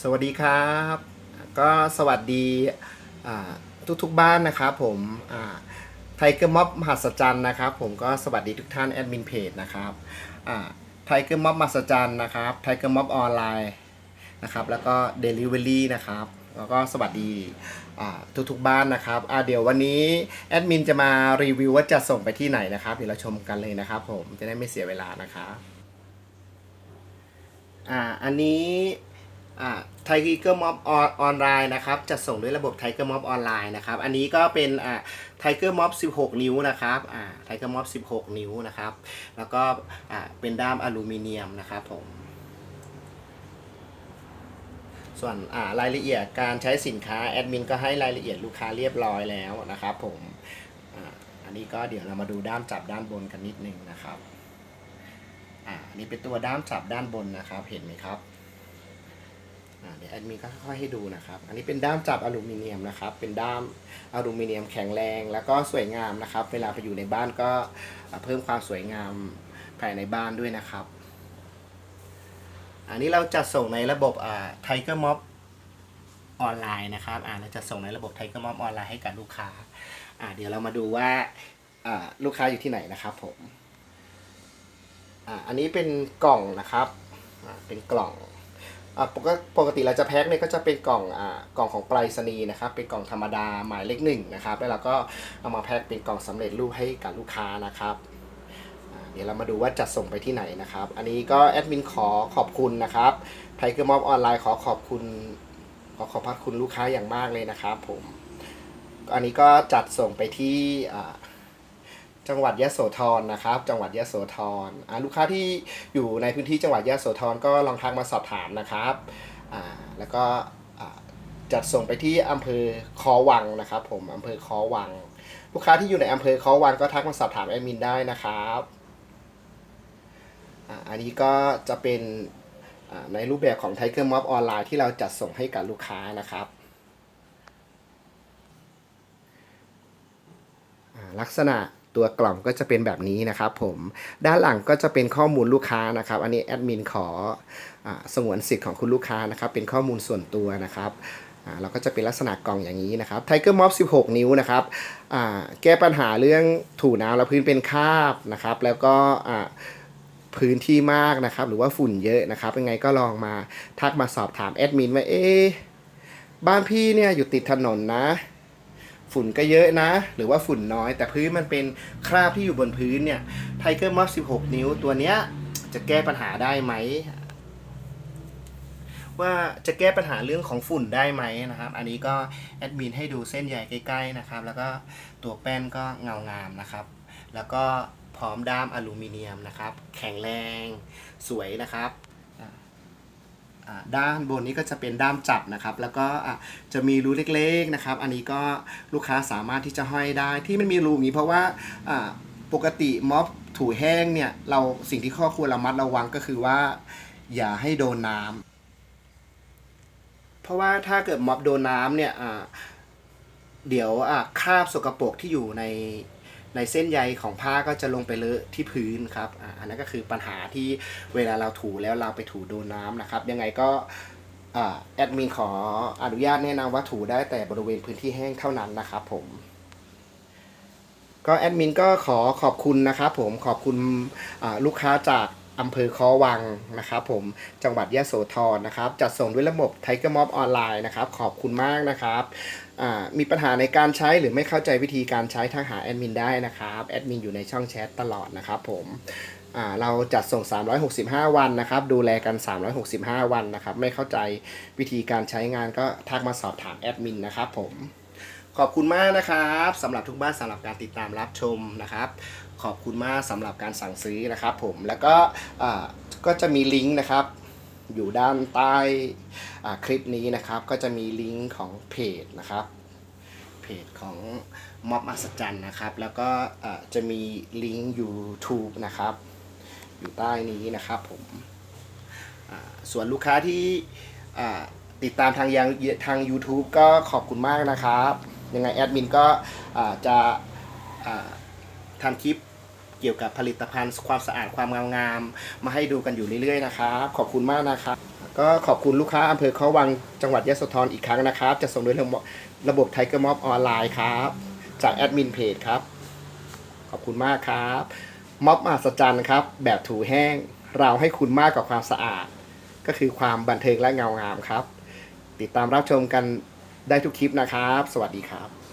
สวัสดีครับ ก็สวัสดีทุกๆบ้านนะครับผมไทเกอร์ม็อบมหัศจรรย์นะครับ ผมก็สวัสดีทุกท่านแอดมินเพจนะครับไทเกอร์ม็อบมหัศจรรย์นะครับไทเกอร์ม็อบออนไลน์นะครับแล้วก็เดลิเวอรี่นะครับแล้วก็สวัสดีทุกๆบ้านนะครับเดี๋ยววันนี้แอดมินจะมารีวิวว่าจะส่งไปที่ไหนนะครับเดี๋ยวเราชมกันเลยนะครับ ผมจะได้ไม่เสียเวลานะครับอ่าอันนี้ ไทเกอร์ม็อบออนไลน์นะครับจะส่งด้วยระบบไทเกอร์ม็อบออนไลน์นะครับ อันนี้ก็เป็นไทเกอร์ม็อบ16 นิ้วนะครับไทเกอร์ม็อบ16 นิ้วนะครับ แล้วก็เป็นด้ามอลูมิเนียมนะครับผม ส่วนรายละเอียดการใช้สินค้าแอดมินก็ให้รายละเอียดลูกค้าเรียบร้อยแล้วนะครับผมอ,อันนี้ก็เดี๋ยวเรามาดูด้ามจับด้านบนกันนิดนึงนะครับ อ่าอันนี้เป็นตัวด้ามจับด้านบนนะครับ เห็นไหมครับ เดี๋ยวแอดมินก็ค่อยๆให้ดูนะครับ อันนี้เป็นด้ามจับอลูมิเนียมนะครับ เป็นด้ามอลูมิเนียมแข็งแรง แล้วก็สวยงามนะครับ เวลาไปอยู่ในบ้านก็เพิ่มความสวยงามภายในบ้านด้วยนะครับ อันนี้เราจะส่งในระบบไทเกอร์ม็อบออนไลน์นะครับอ่าเราจะส่งในระบบไทเกอร์ม็อบออนไลน์ให้กับลูกค้าอ่าเดี๋ยวเรามาดูว่าอ่าลูกค้าอยู่ที่ไหนนะครับผมอ่าอันนี้เป็นกล่องนะครับอ่าเป็นกล่อง อ่าปกติปกติเราจะแพ็คเนี่ยก็จะเป็นกล่องอ่ากล่องของไปรษณีย์นะครับ เป็นกล่องธรรมดาหมายเลขหนึ่งนะครับ แล้วเราก็เอามาแพ็คเป็นกล่องสำเร็จรูปให้กับลูกค้านะครับเดี๋ยวเรามาดูว่าจะส่งไปที่ไหนนะครับ อันนี้ก็แอดมินขอขอบคุณนะครับไทเกอร์ม็อบออนไลน์ขอขอบคุณ ขอขอบพระคุณลูกค้าอย่างมากเลยนะครับผม อันนี้ก็จัดส่งไปที่ จังหวัดยะโสธรนะครับ จังหวัดยะโสธรลูกค้าที่อยู่ในพื้นที่จังหวัดยะโสธรก็ลองทักมาสอบถามนะครับแล้วก็จัดส่งไปที่อำเภอคอวังนะครับ ผมอำเภอคอวัง ลูกค้าที่อยู่ในอำเภอคอวังก็ทักมาสอบถามแอดมินได้นะครับอันนี้ก็จะเป็นในรูปแบบของ Tiger Mob ออนไลน์ที่เราจัดส่งให้กับลูกค้านะครับลักษณะ ตัวกล่องก็จะเป็นแบบนี้นะครับผมด้านหลังก็จะเป็นข้อมูลลูกค้านะครับ อันนี้แอดมินขออสงวนสิทธิ์ของคุณลูกค้านะครับ เป็นข้อมูลส่วนตัวนะครับเราก็จะเป็นลักษณะกล่องอย่างนี้นะครับ Tiger Mob 16 นิ้วนะครับแก้ปัญหาเรื่องถูน้ำแล้วพื้นเป็นคาบนะครับ แล้วก็พื้นที่มากนะครับ หรือว่าฝุ่นเยอะนะครับยังไงก็ลองมาทักมาสอบถามแอดมินว่าเอ๊บ้านพี่เนี่ยอยู่ติดถนนนะ ฝุ่นก็เยอะนะ หรือว่าฝุ่นน้อย แต่พื้นมันเป็นคราบที่อยู่บนพื้นเนี่ยไทเกอร์มอบ16 นิ้วตัวเนี้ยจะแก้ปัญหาได้ไหมว่าจะแก้ปัญหาเรื่องของฝุ่นได้ไหมนะครับ อันนี้ก็แอดมินให้ดูเส้นใหญ่ใกล้ๆนะครับ แล้วก็ตัวแป้นก็เงางามนะครับ แล้วก็พร้อมด้ามอลูมิเนียมนะครับ แข็งแรง สวยนะครับ ด้านบนนี้ก็จะเป็นด้ามจับนะครับ แล้วก็จะมีรูเล็กๆนะครับ อันนี้ก็ลูกค้าสามารถที่จะห้อยได้ที่มันมีรูอย่างนี้เพราะว่าปกติม็อบถูแห้งเนี่ยเราสิ่งที่ข้อควรระมัดระวังก็คือว่า อย่าให้โดนน้ำเพราะว่าถ้าเกิดม็อบโดนน้ำเนี่ยเดี๋ยวคราบสกปรกที่อยู่ใน ในเส้นใยของผ้าก็จะลงไปเลอะที่พื้นครับอันนั้นก็คือปัญหาที่เวลาเราถูแล้วเราไปถูโดนน้ำนะครับ ยังไงก็อแอดมินขออนุญาตแนะนำว่าถูได้แต่บริเวณพื้นที่แห้งเท่านั้นนะครับผมก็แอดมินก็ขอขอบคุณนะครับผมขอบคุณลูกค้าจาก อำเภอคอวังนะครับผมจังหวัดยะโสธรนะครับ จัดส่งด้วยระบบ Tiger Mob อบออนไลน์นะครับ ขอบคุณมากนะครับมีปัญหาในการใช้หรือไม่เข้าใจวิธีการใช้ทักหาแอดมินได้นะครับแอดมินอยู่ในช่องแชทตลอดนะครับผมเราจัดส่ง 365 วันนะครับ ดูแลกัน 365 วันนะครับ ไม่เข้าใจวิธีการใช้งานก็ทักมาสอบถามแอดมินนะครับผม ขอบคุณมากนะครับสำหรับทุกบ้านสำหรับการติดตามรับชมนะครับ ขอบคุณมากสำหรับการสั่งซื้อนะครับผมแล้วก็ก็จะมีลิงก์นะครับ อยู่ด้านใต้คลิปนี้นะครับ ก็จะมีลิงก์ของเพจนะครับเพจของม็อบอัศจรรย์นะครับ แล้วก็จะมีลิงก์ YouTube นะครับ อยู่ใต้นี้นะครับผมส่วนลูกค้าที่ติดตามทางยังทาง YouTube ก็ขอบคุณมากนะครับ ยังไงแอดมินก็จะทำคลิปเกี่ยวกับผลิตภัณฑ์ความสะอาดความงามงามมาให้ดูกันอยู่เรื่อยๆนะครับขอบคุณมากนะครับก็ขอบคุณลูกค้าอำเภอเขาวังจังหวัดยะโสธรอีกครั้งนะครับ จะส่งโดยระบบระบบไทเกอร์ม็อบออนไลน์ครับ จากแอดมินเพจครับ ขอบคุณมากครับม็อบมหัศจรรย์ครับ แบบถูแห้งเราให้คุณมากกว่าความสะอาด ก็คือความบันเทิงและเงางามครับ ติดตามรับชมกัน ได้ทุกคลิปนะครับ สวัสดีครับ